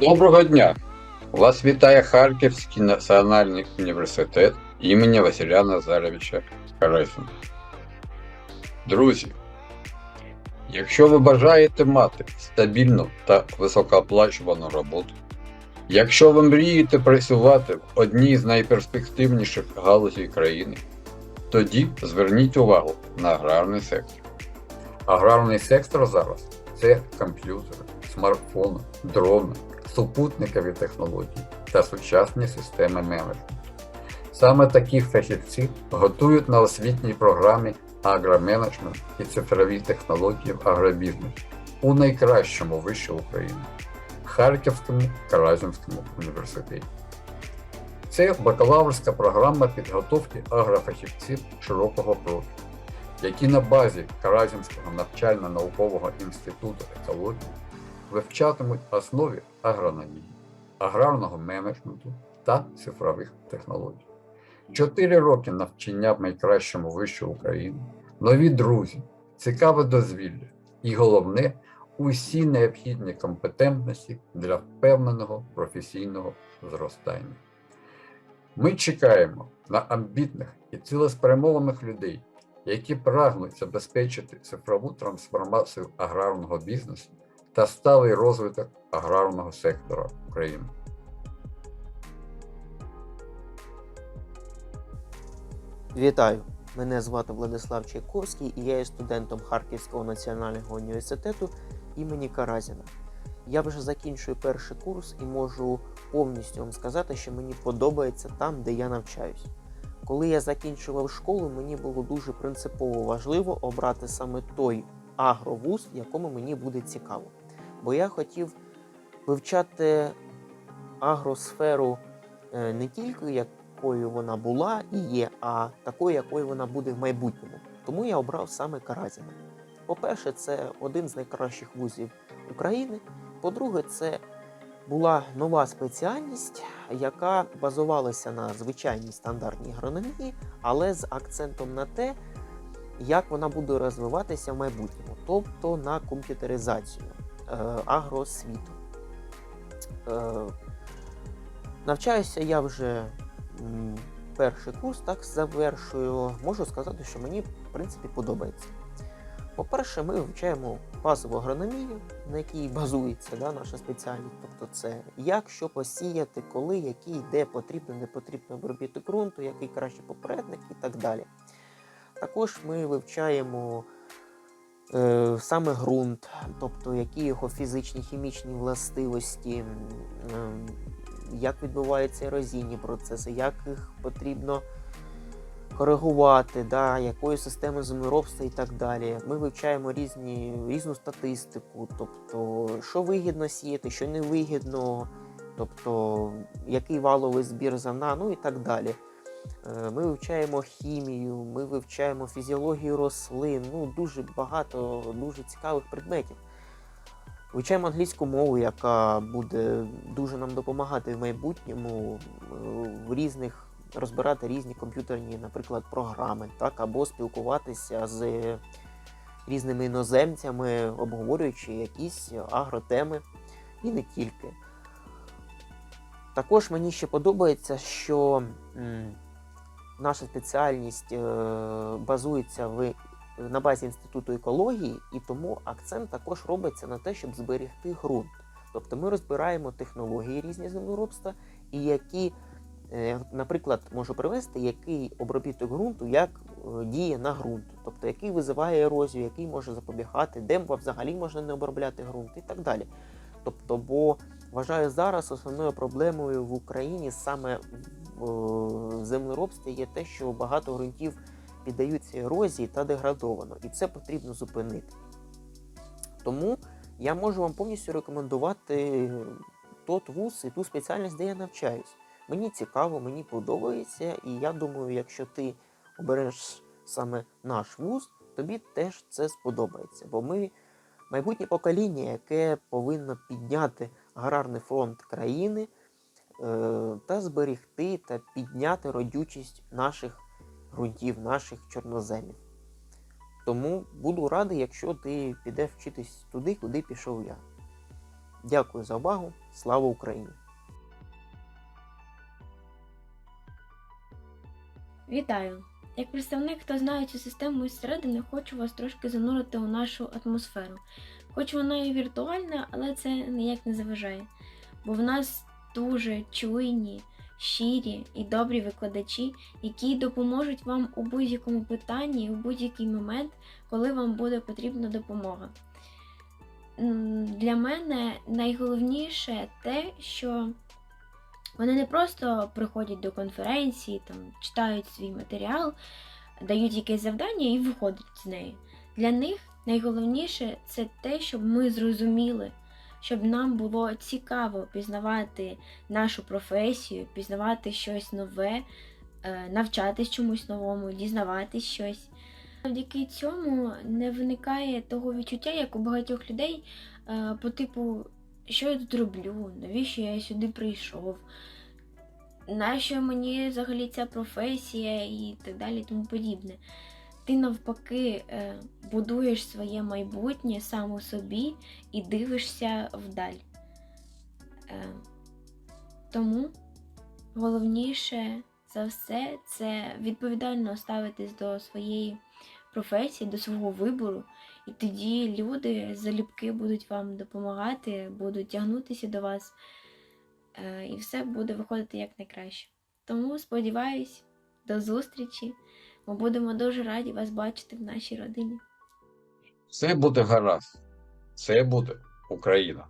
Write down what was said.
Доброго дня! Вас вітає Харківський національний університет імені Василя Назаровича Карасіна. Друзі, якщо ви бажаєте мати стабільну та високооплачувану роботу, якщо ви мрієте працювати в одній з найперспективніших галузей країни, тоді зверніть увагу на аграрний сектор. Аграрний сектор зараз це комп'ютери, смартфони, дрони, супутникові технології та сучасні системи менеджменту. Саме такі фахівці готують на освітній програмі агроменеджмент і цифрові технології в агробізнесі у найкращому виші України Харківському Каразінському університеті. Це бакалаврська програма підготовки агрофахівців широкого профілю, які на базі Каразінського навчально-наукового інституту екології вивчатимуть основи агрономії, аграрного менеджменту та цифрових технологій. Чотири роки навчання в найкращому вищу України, нові друзі, цікаве дозвілля і головне усі необхідні компетентності для впевненого професійного зростання. Ми чекаємо на амбітних і цілеспрямованих людей, які прагнуть забезпечити цифрову трансформацію аграрного бізнесу та сталий розвиток аграрного сектора України. Вітаю! Мене звати Владислав Чайковський і я є студентом Харківського національного університету імені Каразіна. Я вже закінчую перший курс і можу повністю вам сказати, що мені подобається там, де я навчаюсь. Коли я закінчував школу, мені було дуже принципово важливо обрати саме той агровуз, якому мені буде цікаво. Бо я хотів вивчати агросферу е, не тільки якою вона була і є, а такою, якою вона буде в майбутньому. Тому я обрав саме Каразіна. По-перше, це один з найкращих вузів України. По-друге, це була нова спеціальність, яка базувалася на звичайній стандартній агрономії, але з акцентом на те, як вона буде розвиватися в майбутньому, тобто на комп'ютеризацію агросвіту. Е, навчаюся я вже перший курс, так завершую. Можу сказати, що мені в принципі подобається. По-перше, ми вивчаємо базову агрономію, на якій базується да, наша спеціальність. Тобто це як що посіяти, коли, який, де потрібно, не потрібно обробити ґрунту, який краще попередник і так далі. Також ми вивчаємо е, саме ґрунт, тобто які його фізичні хімічні властивості, е, як відбуваються ерозійні процеси, як їх потрібно коригувати, да, якою системою землеробства і так далі. Ми вивчаємо різні, різну статистику, тобто, що вигідно сіяти, що не вигідно, тобто який валовий збір зерна, ну і так далі. Е, Ми вивчаємо хімію, ми вивчаємо фізіологію рослин, ну дуже багато дуже цікавих предметів. Вивчаємо англійську мову, яка буде дуже нам допомагати в майбутньому е, в різних розбирати різні комп'ютерні, наприклад, програми, так, або спілкуватися з різними іноземцями, обговорюючи якісь агротеми і не тільки. Також мені ще подобається, що наша спеціальність е, базується в на базі інституту екології, і тому акцент також робиться на те, щоб зберегти ґрунт. Тобто ми розбираємо технології різні землеробства, і які, е, наприклад, можу привести, який обробіток ґрунту як е, діє на ґрунт, тобто який визиває ерозію, який може запобігати, де взагалі можна не обробляти ґрунт і так далі. Тобто, бо вважаю, зараз основною проблемою в Україні саме землеробстві є те, що багато ґрунтів піддаються ерозії та деградовано, і це потрібно зупинити. Тому я можу вам повністю рекомендувати тот вуз і ту спеціальність, де я навчаюсь. Мені цікаво, мені подобається, і я думаю, якщо ти обереш саме наш вуз, тобі теж це сподобається. Бо ми майбутнє покоління, яке повинно підняти аграрний фронт країни е, та зберегти та підняти родючість наших ґрунтів, наших чорноземів. Тому буду радий, якщо ти підеш вчитись туди, куди пішов я. Дякую за увагу. Слава Україні! Вітаю! Як представник, хто знає цю систему із середини, хочу вас трошки занурити у нашу атмосферу. Хоч вона і віртуальна, але це ніяк не заважає. Бо в нас дуже чуйні, щирі і добрі викладачі, які допоможуть вам у будь-якому питанні, у будь-який момент, коли вам буде потрібна допомога. Для мене найголовніше те, що вони не просто приходять до конференції, там читають свій матеріал, дають якесь завдання і виходять з неї. Для них найголовніше це те, щоб ми зрозуміли, щоб нам було цікаво пізнавати нашу професію, пізнавати щось нове, е, навчатись чомусь новому, дізнаватись щось. Завдяки цьому не виникає того відчуття, як у багатьох людей, е, по типу, що я тут роблю, навіщо я сюди прийшов, нащо мені взагалі ця професія і так далі, тому подібне. Ти навпаки е, будуєш своє майбутнє сам у собі і дивишся вдаль. Е, тому головніше за все це відповідально ставитись до своєї професії, до свого вибору, і тоді люди залюбки будуть вам допомагати, будуть тягнутися до вас, е, і все буде виходити як найкраще. Тому сподіваюсь, до зустрічі. Ми будемо дуже раді вас бачити в нашій родині. Все буде гаразд. все буде Україна.